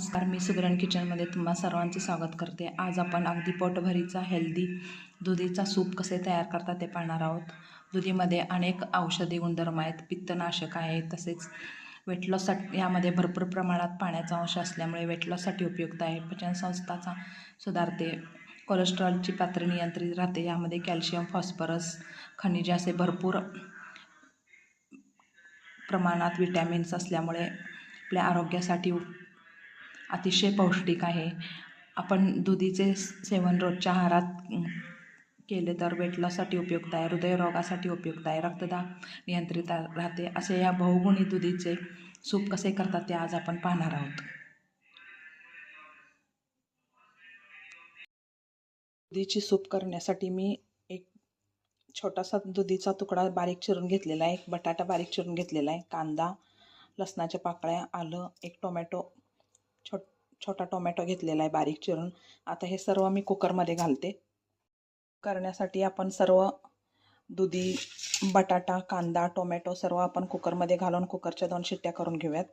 नमस्कार मी सुगरण किचनमध्ये तुम्हा सर्वांचे स्वागत करते. आज आपण अगदी पोटभरीचा हेल्दी दुधीचा सूप कसे तयार करतात ते पाहणार आहोत. दुधीमध्ये अनेक औषधी गुणधर्म आहेत पित्तनाशक आहे तसेच वेट लॉससाठी यामध्ये भरपूर प्रमाणात पाण्याचा अंश असल्यामुळे वेट लॉससाठी उपयुक्त आहे. पचनसंस्थाचा सुधारते कोलेस्ट्रॉलची पातळी नियंत्रित राहते यामध्ये कॅल्शियम फॉस्फरस खनिजे असे भरपूर प्रमाणात विटॅमिन्स असल्यामुळे आपल्या आरोग्यासाठी अतिशय पौष्टिक आहे. आपण दुधीचे सेवन रोजच्या आहारात केले तर वेट लॉससाठी उपयुक्त आहे हृदयरोगासाठी उपयुक्त आहे रक्तदाब नियंत्रित राहते असे या बहुगुणी दुधीचे सूप कसे करतात ते आज आपण पाहणार आहोत. दुधीची सूप करण्यासाठी मी एक छोटासा दुधीचा तुकडा बारीक चिरून घेतलेला आहे एक बटाटा बारीक चिरून घेतलेला आहे कांदा लसणाच्या पाकळ्या आलं एक टोमॅटो छोटा टोमॅटो घेतलेला आहे बारीक चिरून. आता हे सर्व मी कुकरमध्ये घालते. करण्यासाठी आपण सर्व दुधी बटाटा कांदा टोमॅटो सर्व आपण कुकरमध्ये घालून कुकरच्या दोन शिट्ट्या करून घेऊयात.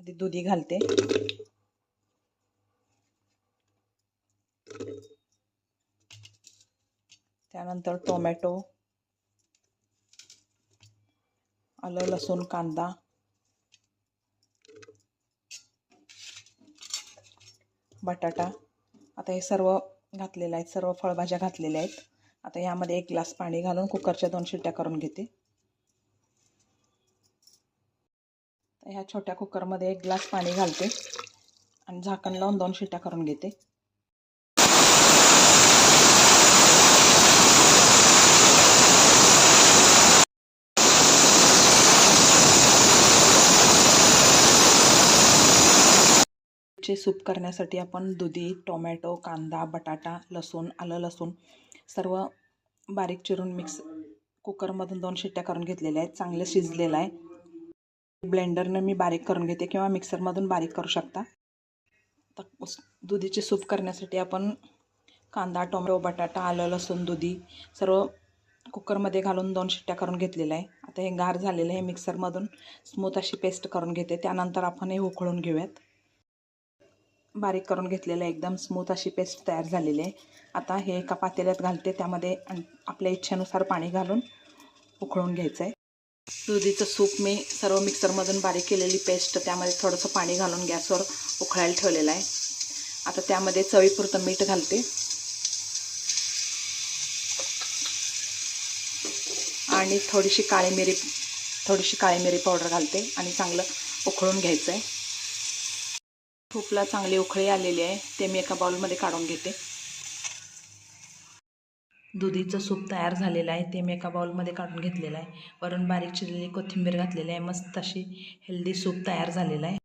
आधी दुधी घालते. त्यानंतर टोमॅटो आलं लसूण कांदा बटाटा. आता हे सर्व घातलेलं आहेत सर्व फळभाज्या घातलेल्या आहेत. आता यामध्ये एक ग्लास पाणी घालून कुकरच्या दोन शिट्ट्या करून घेते. तर ह्या छोट्या कुकरमध्ये एक ग्लास पाणी घालते आणि झाकण लावून दोन शिट्ट्या करून घेते. चे सूप करण्यासाठी आपण दुधी टोमॅटो कांदा बटाटा लसूण आलं लसूण सर्व बारीक चिरून मिक्स कुकरमधून दोन शिट्ट्या करून घेतलेल्या आहेत. चांगलं शिजलेलं आहे. ब्लेंडरनं मी बारीक करून घेते किंवा मिक्सरमधून बारीक करू शकता. तर दुधीचे सूप करण्यासाठी आपण कांदा टोमॅटो बटाटा आलं लसूण दुधी सर्व कुकरमध्ये घालून दोन शिट्ट्या करून घेतलेलं आहे. आता हे गार झालेलं आहे. मिक्सरमधून स्मूथ अशी पेस्ट करून घेते. त्यानंतर आपण हे उकळून घेऊयात. बारीक करून घेतलेलं आहे. एकदम स्मूथ अशी पेस्ट तयार झालेली आहे. आता हे एका पातेल्यात घालते. त्यामध्ये आपल्या इच्छेनुसार पाणी घालून उकळून घ्यायचं आहे दुधीचं सूप मी सर्व मिक्सरमधून बारीक केलेली पेस्ट त्यामध्ये थोडंसं पाणी घालून गॅसवर उकळायला ठेवलेलं आहे. आता त्यामध्ये चवीपुरतं मीठ घालते. आणि थोडीशी काळी मिरी थोडीशी काळी मिरी पावडर घालते आणि चांगलं उकळून घ्यायचं आहे सूपला चांगले उखळे आलेली आहे ते मी एका बाउलमध्ये काढून घेते. दुधीचं सूप तयार झालेलं आहे ते मी एका बाउलमध्ये काढून घेतलेलं आहे. वरून बारीक चिरलेली कोथिंबीर घातलेली आहे मस्त अशी हेल्दी सूप तयार झालेला आहे.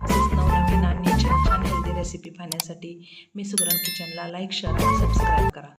तसेच नवनवीन आणि छान छान हेल्दी रेसिपी पाहण्यासाठी मी सुगरण किचनला लाईक शेअर आणि सबस्क्राईब करा.